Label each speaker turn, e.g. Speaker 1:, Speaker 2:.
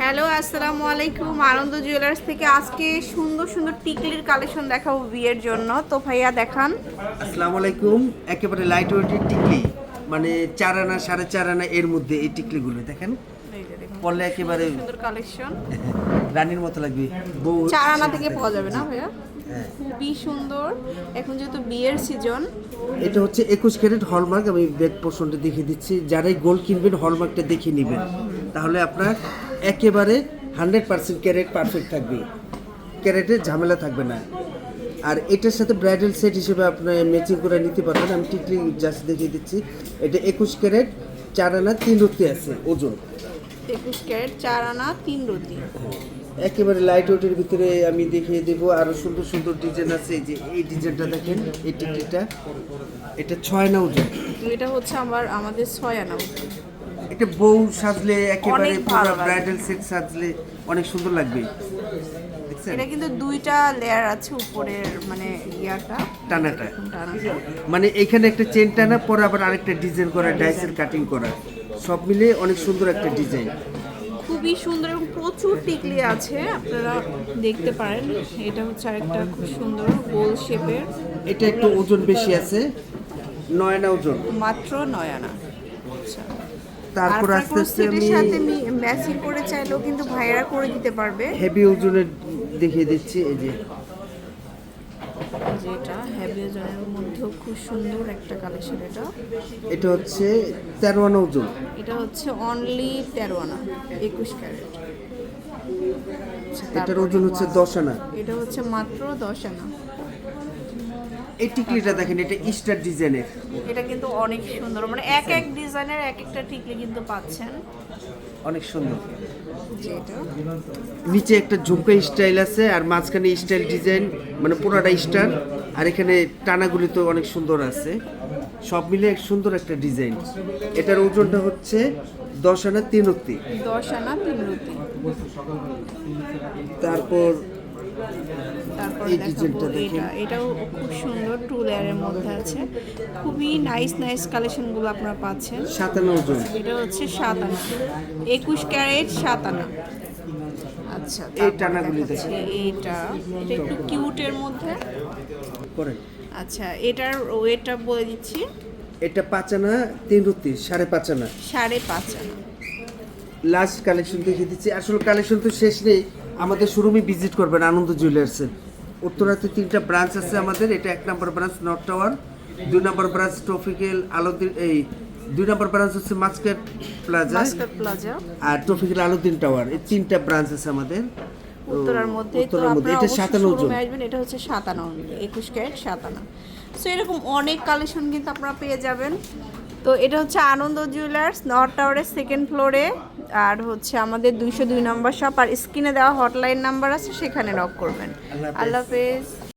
Speaker 1: Hello আসসালামু আলাইকুম। আনন্দ jewellers থেকে আজকে সুন্দর সুন্দর টিকলির কালেকশন দেখাবো বিয়ের জন্য। তো ভাইয়া দেখান।
Speaker 2: আসসালামু আলাইকুম। একেবারে লাইট ওয়েটের টিকলি মানে চার আনা সাড়ে চার আনা এর মধ্যে এই টিকলিগুলো দেখেন। পরলে একেবারে
Speaker 1: সুন্দর কালেকশন।
Speaker 2: রানীর মতো লাগবে। বউ
Speaker 1: চার আনা থেকে পাওয়া যাবে না ভাইয়া?
Speaker 2: হ্যাঁ।
Speaker 1: খুবই সুন্দর। এখন যেহেতু বিয়ের সিজন
Speaker 2: এটা হচ্ছে একুশ ক্যারেট হলমার্ক আমি ব্যাক পোর্শনটা দেখিয়ে দিচ্ছি। যারাই গোল্ড কিনবেন হলমার্কটা দেখে নেবেন। তাহলে আপনার একেবারে হান্ড্রেড পার্সেন্ট ক্যারেট পারফেক্ট থাকবে। ক্যারেটের ঝামেলা থাকবে না। আর এটার সাথে ব্রাইডাল সেট হিসেবে আপনার ম্যাচিং করে নিতে পারবেন। আমি টিকলি জাস্ট দেখিয়ে দিচ্ছি। এটা একুশ ক্যারেট চার আনা তিন রুটি আছে ওজন।
Speaker 1: একুশ ক্যারেট চার আনা তিন রুটি।
Speaker 2: একেবারে লাইট ওয়েটের ভিতরে আমি দেখিয়ে দেবো। আরও সুন্দর সুন্দর ডিজাইন আছে। এই যে এই ডিজাইনটা দেখেন এই টিকলিটা এটা ছয় না ওজন।
Speaker 1: এটা হচ্ছে আমার আমাদের ছয় আনা
Speaker 2: এটা বউ সাজলে একেবারে পুরো ব্রাইডাল সেট সাজলে অনেক সুন্দর লাগবে।
Speaker 1: এটা কিন্তু দুইটা লেয়ার আছে উপরের মানে ইয়াটা।
Speaker 2: টানাটা। মানে এখানে একটা চেন টানা পরে আবার আরেকটা ডিজাইন করা ডাইসের কাটিং করা। সব মিলে অনেক সুন্দর একটা ডিজাইন
Speaker 1: খুবই সুন্দর এবং প্রচুর টিকলি আছে আপনারা দেখতে পারেন। এটা হচ্ছে আরেকটা খুব সুন্দর গোল শেপের
Speaker 2: এটা একটু ওজন বেশি আছে নয়না ওজন।
Speaker 1: মাত্র নয় আনা আচ্ছা
Speaker 2: তারপর আস্তে আস্তে আমি
Speaker 1: সাথে ম্যাচিং করে চাইলেও কিন্তু ভাইয়েরা করে দিতে পারবে।
Speaker 2: হেভি ওজনের দেখিয়ে দিচ্ছি এই যে।
Speaker 1: যেটা হ্যাভি ওজনের মধ্যেও খুব সুন্দর একটা কালেকশন এটা।
Speaker 2: এটা হচ্ছে তেরো আনা ওজন।
Speaker 1: এটা হচ্ছে অনলি তেরো আনা একুশ ক্যারেট আচ্ছা,
Speaker 2: এটার ওজন হচ্ছে দশ আনা।
Speaker 1: এটা হচ্ছে মাত্র দশ আনা।
Speaker 2: এই টিকলিটা দেখেন এটা স্টার ডিজাইনের
Speaker 1: এটা কিন্তু অনেক সুন্দর মানে এক এক ডিজাইনের এক একটা টিকলি কিন্তু পাচ্ছেন।
Speaker 2: অনেক সুন্দর। নিচে একটা ঝুমকা স্টাইল আছে আর মাঝখানে স্টাইল ডিজাইন মানে পুরোটা স্টার আর এখানে টানাগুলি তো অনেক সুন্দর আছে। সব মিলে এক সুন্দর একটা ডিজাইন। এটার ওজনটা হচ্ছে দশ আনা তিন অক্তি
Speaker 1: দশ আনা তিন
Speaker 2: তারপর
Speaker 1: তারপর দেখাবো এটা। এটাও খুব সুন্দর টু লেয়ারের মধ্যে আছে। খুবই নাইস নাইস কালেকশনগুলো আপনারা পাচ্ছেন।
Speaker 2: সাতান্ন
Speaker 1: এটা হচ্ছে সাত আনা একুশ ক্যারেট সাত আনা আচ্ছা
Speaker 2: এই টানাগুলি
Speaker 1: দেখাচ্ছি এইটা। এটা একটু কিউটের মধ্যে।
Speaker 2: পরে।
Speaker 1: আচ্ছা এটার ওয়েটটা বলে দিচ্ছি।
Speaker 2: এটা পাঁচ আনা তিন রুতি সাড়ে পাঁচ আনা।
Speaker 1: সাড়ে পাঁচ আনা।
Speaker 2: লাস্ট কালেকশন দেখিয়ে দিচ্ছি। আসলে কালেকশন তো শেষ নেই। আমাদের শোরুমে ভিজিট করবেন আনন্দ জুয়েলার্সের উত্তরাতে তিনটা ব্রাঞ্চ আছে আমাদের এটা এক নম্বর ব্রাঞ্চ নর্থ টাওয়ার দুই নম্বর ব্রাঞ্চ ট্রফিকেল আলোদিন এই দুই নম্বর ব্রাঞ্চ হচ্ছে মাস্কেট প্লাজা
Speaker 1: প্লাজা
Speaker 2: আর ট্রফিকেল আলোদিন টাওয়ার এই তিনটা ব্রাঞ্চ আছে আমাদের।
Speaker 1: উত্তরার মধ্যে
Speaker 2: উত্তরার মধ্যে এটা
Speaker 1: এটা হচ্ছে ক্যারেট সো এরকম অনেক কালেকশন কিন্তু আপনারা পেয়ে যাবেন। তো এটা হচ্ছে আনন্দ জুয়েলার্স নর্থ টাওয়ারের সেকেন্ড ফ্লোরে আর হচ্ছে আমাদের দুইশো দুই নম্বর শপ আর স্ক্রিনে দেওয়া হটলাইন নাম্বার আছে সেখানে নক করবেন।
Speaker 2: আল্লাহ হাফেজ।
Speaker 1: হাফেজ।